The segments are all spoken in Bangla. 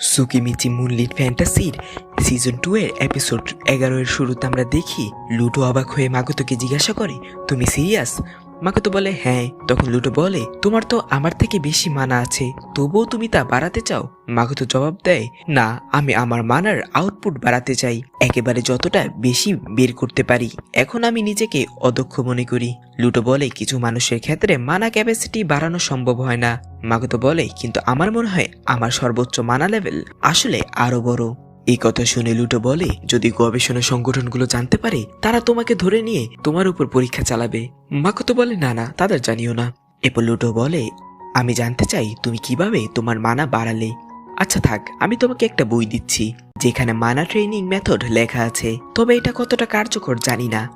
সুকিমিচি মুনলিট ফ্যান্টাসির সিজন টু এর এপিসোড এগারো এর শুরুতে আমরা দেখি, লুডো অবাক হয়ে মাগতকে জিজ্ঞাসা করে, তুমি সিরিয়াস মাকোতো বলে হ্যাঁ। তখন লুটো বলে, তোমার তো আমার থেকে বেশি মানা আছে। তবুও তুমি তা বাড়াতে চাও? মাকে তো জবাব দেয়, না, আমি আমার মানার আউটপুট বাড়াতে চাই। একেবারে যতটা বেশি বের করতে পারি। এখন আমি নিজেকে অদক্ষ মনে করি। লুটো বলে, কিছু মানুষের ক্ষেত্রে মানা ক্যাপাসিটি বাড়ানো সম্ভব হয় না। মাগতো বলে, কিন্তু আমার মনে হয় আমার সর্বোচ্চ মানা লেভেল আসলে আরও বড়। এই কথা শুনে লুটো বলে, যদি গবেষণা সংগঠনগুলো জানতে পারে, তারা তোমাকে ধরে নিয়ে তোমার উপর পরীক্ষা চালাবে। মাকতো বলে, না না, তাদের জানিও না। এরপর লুটো বলে, আমি জানতে চাই তুমি কীভাবে তোমার মানা বাড়ালে। আচ্ছা থাক, আমি তোমাকে একটা বই দিচ্ছি, যেখানে মানা ট্রেনিং মেথড লেখা আছে। তবে এটা কতটা কার্যকর জানি না।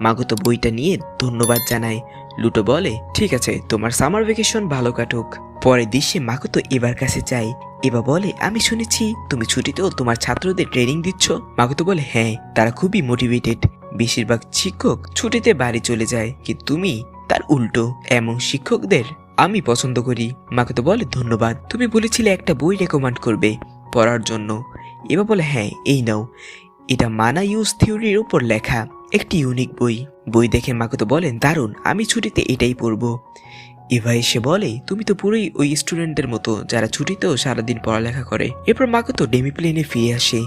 মাগতো বইটা নিয়ে ধন্যবাদ জানায়। লুটো বলে, ঠিক আছে, তোমার সামার ভেকেশন ভালো কাটুক। পরের দৃশ্যে মাকতো এবার কাছে চাই। এবার বলে, আমি শুনেছি তুমি ছুটিতেও তোমার ছাত্রদের ট্রেনিং দিচ্ছ। মাকতো বলে হ্যাঁ তারা খুবই মোটিভেটেড বেশিরভাগ শিক্ষক ছুটিতে বাড়ি চলে যায়, কিন্তু তুমি তার উল্টো। এমন শিক্ষকদের আমি পছন্দ করি। মাকতো বলে, ধন্যবাদ, তুমি বলেছিলে একটা বই রেকমেন্ড করবে পড়ার জন্য। এবার বলে হ্যাঁ এই নাও। এটা মানা ইউজ থিওরির উপর লেখা একটি ইউনিক বই। বই দেখে মাকে তো বলেন, দারুণ, আমি ছুটিতে এটাই পড়ব। এভা এসে বলে, তুমি তো পুরোই ওই স্টুডেন্টদের মতো, যারা ছুটিতেও সারাদিন পড়ালেখা করে। এরপর মাকে তো ডেমি প্লেনে ফিরে আসে,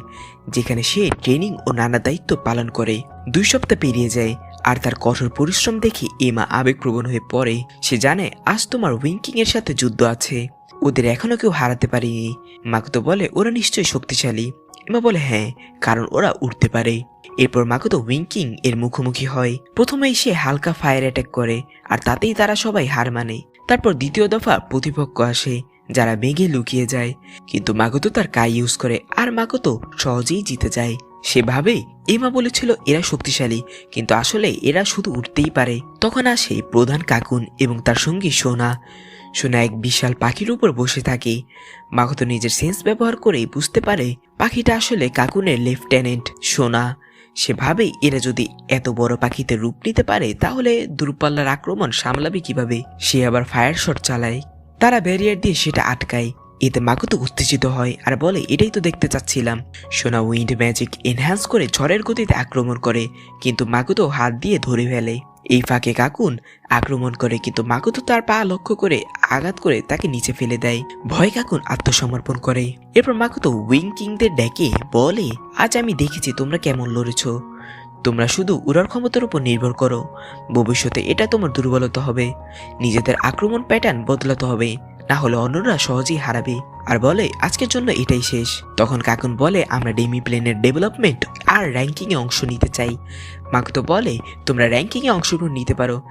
যেখানে সে ট্রেনিং ও নানা দায়িত্ব পালন করে। দুই সপ্তাহ পেরিয়ে যায়, আর তার কঠোর পরিশ্রম দেখে এমা আবেগপ্রবণ হয়ে পড়ে। সে জানে, আজ তোমার উইঙ্কিং এর সাথে যুদ্ধ আছে, ওদের এখনও কেউ হারাতে পারেনি। মাকে তো বলে, ওরা নিশ্চয়ই শক্তিশালী। এমা বলে হ্যাঁ কারণ ওরা উঠতে পারে। এরপর মাকতো উইঙ্কিং এর মুখোমুখি হয়। প্রথমেই সে হালকা ফায়ার অ্যাটাক করে, আর তাতেই তারা সবাই হার মানে। তারপর দ্বিতীয় দফা প্রতিপক্ষ আসে, যারা মেঘে লুকিয়ে যায়। কিন্তু মাগতো তার কাই ইউজ করে, আর মাগতো সহজেই জিতে যায়। সেভাবে এমা বলেছিল এরা শক্তিশালী, কিন্তু আসলে এরা শুধু উঠতেই পারে। তখন আসে প্রধান কাকুন এবং তার সঙ্গী সোনা। সোনা এক বিশাল পাখির উপর বসে থাকে। মাগতো নিজের সেন্স ব্যবহার করে বুঝতে পারে পাখিটা আসলে কাকুনের লেফটেন্যান্ট, সোনা। সে ভাবে এরা যদি এত বড় পাখিতে রূপ নিতে পারে, তাহলে দূরপাল্লার আক্রমণ সামলাবে কীভাবে? সে আবার ফায়ার শট চালায়। তারা ব্যারিয়ার দিয়ে সেটা আটকায়। এতে মাকুতো উত্তেজিত হয় আর বলে, এটাই তো দেখতে চাচ্ছিলাম। সোনা উইন্ড ম্যাজিক এনহ্যান্স করে ঝড়ের গতিতে আক্রমণ করে, কিন্তু মাকুতো হাত দিয়ে ধরে ফেলে। এই ফাঁকে কাকুন আক্রমণ করে কিন্তু মাকুতো তার পা লক্ষ্য করে আঘাত করে তাকে নিচে ফেলে দেয়। ভয় কাকুন আত্মসমর্পণ করে। এরপর মাকুতো উইং কিংদের ডেকে বলে, আজ আমি দেখেছি তোমরা কেমন লড়েছ। তোমরা শুধু উড়ার ক্ষমতার উপর নির্ভর করো। ভবিষ্যতে এটা তোমার দুর্বলতা হবে। নিজেদের আক্রমণ প্যাটার্ন বদলাতে হবে। না হলে অন্যরা সহজেই হারাবে। আর বলে, আজকের জন্য এটাই শেষ। তখন কাকুন বলে, আমরা ডেমি প্লেনের ডেভেলপমেন্ট আর র্যাঙ্কিংয়ে অংশ নিতে চাই। মাকে তো বলে, তোমরা র্যাঙ্কিংয়ে অংশগ্রহণ নিতে পারো,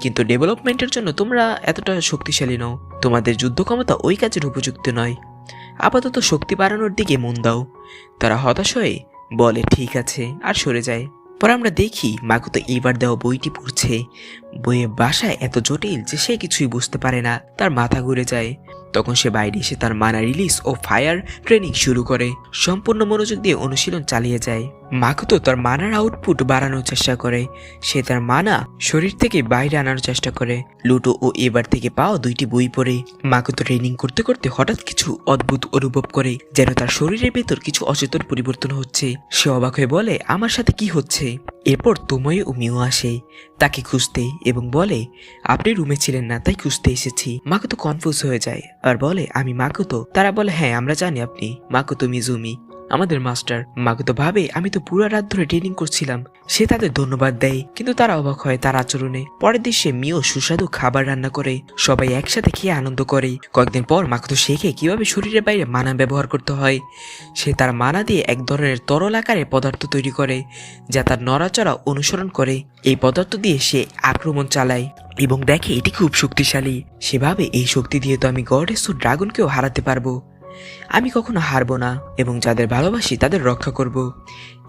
কিন্তু ডেভেলপমেন্টের জন্য তোমরা এতটা শক্তিশালী নও। তোমাদের যুদ্ধ ক্ষমতা ওই কাজের উপযুক্ত নয়। আপাতত শক্তি বাড়ানোর দিকে মন দাও। তারা হতাশ হয়ে বলে, ঠিক আছে। আর সরে যায়। পর আমরা দেখি মাকুতো এইবার দেওয়া বইটি পড়ছে। বইয়ের বাসায় এত জটিল যে সে কিছুই বুঝতে পারে না, তার মাথা ঘুরে যায়। তখন সে বাইরে এসে তার মানা রিলিজ ও ফায়ার ট্রেনিং শুরু করে। সম্পূর্ণ মনোযোগ দিয়ে অনুশীলন চালিয়ে যায়। মাকুতো তার মানার আউটপুট বাড়ানোর চেষ্টা করে। সে তার মানা শরীর থেকে বাইরে আনার চেষ্টা করে। লুটো ও এবার থেকে পাওয়া দুইটি বই পড়ে। মাকুতো ট্রেনিং করতে করতে হঠাৎ কিছু অদ্ভুত অনুভব করে, যেন তার শরীরের ভেতর কিছু অচেতন পরিবর্তন হচ্ছে। সে অবাক হয়ে বলে, আমার সাথে কি হচ্ছে? এরপর তোময় ও আসে, তাকে খুঁজতে এবং বলে, আপনি রুমে ছিলেন না, তাই খুঁজতে এসেছি। মাকে তো কনফিউজ হয়ে যায়, আর বলে, আমি মাকে তো? তারা বলে হ্যাঁ আমরা জানি আপনি। মাকে তুমি মিজুমি। আমাদের মাস্টার। মাকে তো ভাবে আমি তো পুরো রাত ধরে ট্রেনিং করছিলাম। সে তাদের ধন্যবাদ দেয়, কিন্তু তারা অবাক হয় তার আচরণে। পরের দিন সে মিও সুস্বাদু খাবার রান্না করে, সবাই একসাথে খেয়ে আনন্দ করে। কয়েকদিন পর মাকে তো শেখে কীভাবে শরীরের বাইরে মানা ব্যবহার করতে হয়। সে তার মানা দিয়ে এক ধরনের তরল আকারে পদার্থ তৈরি করে, যা তার নড়াচড়া অনুসরণ করে। এই পদার্থ দিয়ে সে আক্রমণ চালায় এবং দেখে এটি খুব শক্তিশালী। সেভাবে এই শক্তি দিয়ে তো আমি গডেস ড্রাগনকেও হারাতে পারব। আমি কখনো হারবো না এবং যাদের ভালোবাসি তাদের রক্ষা করব।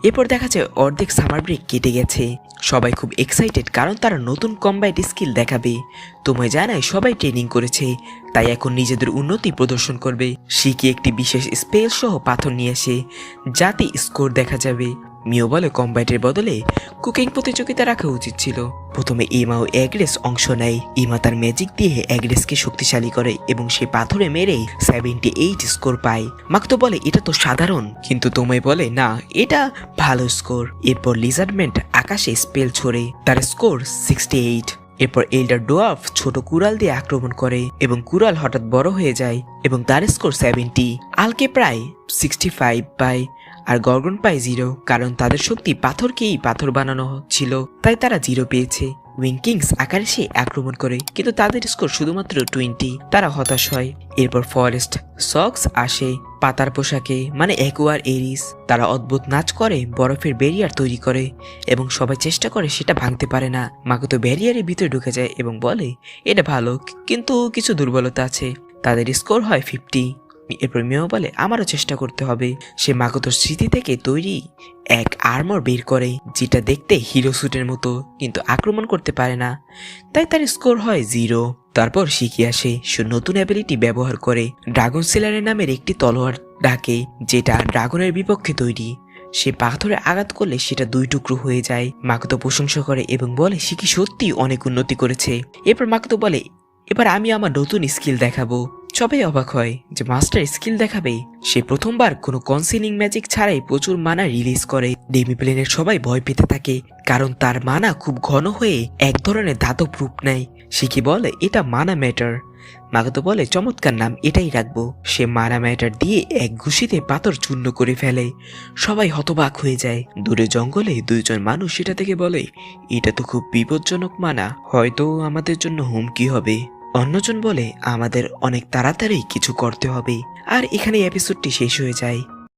এরপর দেখা যায় অর্ধেক সামার ব্রেক কেটে গেছে। সবাই খুব এক্সাইটেড কারণ তারা নতুন কম্বাইট স্কিল দেখাবে। তোমায় জানায় সবাই ট্রেনিং করেছে, তাই এখন নিজেদের উন্নতি প্রদর্শন করবে। শিখি একটি বিশেষ স্পেল সহ পাথর নিয়ে আসে যাতে স্কোর দেখা যাবে। মিও বলে কম্বাইটের বদলে কুকিং প্রতিযোগিতা রাখা উচিত ছিল। প্রথমে ইমা ও অ্যাগ্রেস অংশ নেয়। ইমা তার ম্যাজিক দিয়ে অ্যাগ্রেসকে শক্তিশালী করে এবং সে পাথরে মেরে সেভেন্টি এইট স্কোর পায়। মাকতো বলে, এটা তো সাধারণ। কিন্তু তোমায় বলে, না, এটা ভালো স্কোর। এরপর লিজার্ডমেন্ট আকাশে স্পেল ছড়ে, তার স্কোর সিক্সটি এইট এরপর এল্ডার ডোয়ার্ফ ছোট কুড়াল দিয়ে আক্রমণ করে এবং কুড়াল হঠাৎ বড় হয়ে যায় এবং তার স্কোর সেভেন্টি আলকে প্রায় সিক্সটি ফাইভ পায়। আর গর্গন পায় জিরো, কারণ তাদের শক্তি পাথরকেই পাথর বানানো ছিল, তাই তারা জিরো পেয়েছে। উইংকিংস আকারে সে আক্রমণ করে, কিন্তু তাদের স্কোর শুধুমাত্র টোয়েন্টি, তারা হতাশ হয়। এরপর ফরেস্ট সক্স আসে পাতার পোশাকে মানে অ্যাকুয়ার এরিস। তারা অদ্ভুত নাচ করে, বরফের ব্যারিয়ার তৈরি করে, এবং সবাই চেষ্টা করে সেটা ভাঙতে পারে না। মাকে মাকুতো ব্যারিয়ারের ভিতরে ঢুকে যায় এবং বলে, এটা ভালো, কিন্তু কিছু দুর্বলতা আছে। তাদের স্কোর হয় ফিফটি। এরপর মেয়েও বলে, আমারও চেষ্টা করতে হবে। সে মাকতোর স্মৃতি থেকে তৈরি এক আর্মর বের করে, যেটা দেখতে হিরো স্যুটের মতো, কিন্তু আক্রমণ করতে পারে না। তাই তার স্কোর হয় জিরো তারপর শিখে আসে সে নতুন অ্যাবিলিটি ব্যবহার করে। ড্রাগন সেলারের নামের একটি তলোয়ার ডাকে, যেটা ড্রাগনের বিপক্ষে তৈরি। সে পাথরে আঘাত করলে সেটা দুই টুকরো হয়ে যায়। মাকতো প্রশংসা করে এবং বলে, সে কি সত্যি অনেক উন্নতি করেছে? এরপর মাকতো বলে, এবার আমি আমার নতুন স্কিল দেখাবো। সবাই অবাক হয় যে মাস্টার স্কিল দেখাবে। সে প্রথমবার কোনো কনসিলিং ম্যাজিক ছাড়াই প্রচুর মানা রিলিজ করে। ডেমি প্লেনের সবাই ভয় পেতে থাকে, কারণ তার মানা খুব ঘন হয়ে এক ধরনের ধাতব রূপ নেয়। সে কি বলে, এটা মানা ম্যাটার। মাগতো বলে, চমৎকার নাম, এটাই রাখব। সে মানা ম্যাটার দিয়ে এক ঘুষিতে পাথর চূর্ণ করে ফেলে। সবাই হতবাক হয়ে যায়। দূরে জঙ্গলে দুইজন মানুষ সেটা থেকে বলে, এটা তো খুব বিপজ্জনক মানা, হয়তো আমাদের জন্য হুমকি হবে। অন্যজন বলে আমাদের অনেক তাড়াতাড়ি কিছু করতে হবে। আর এখানে এপিসোডটি শেষ হয়ে যায়।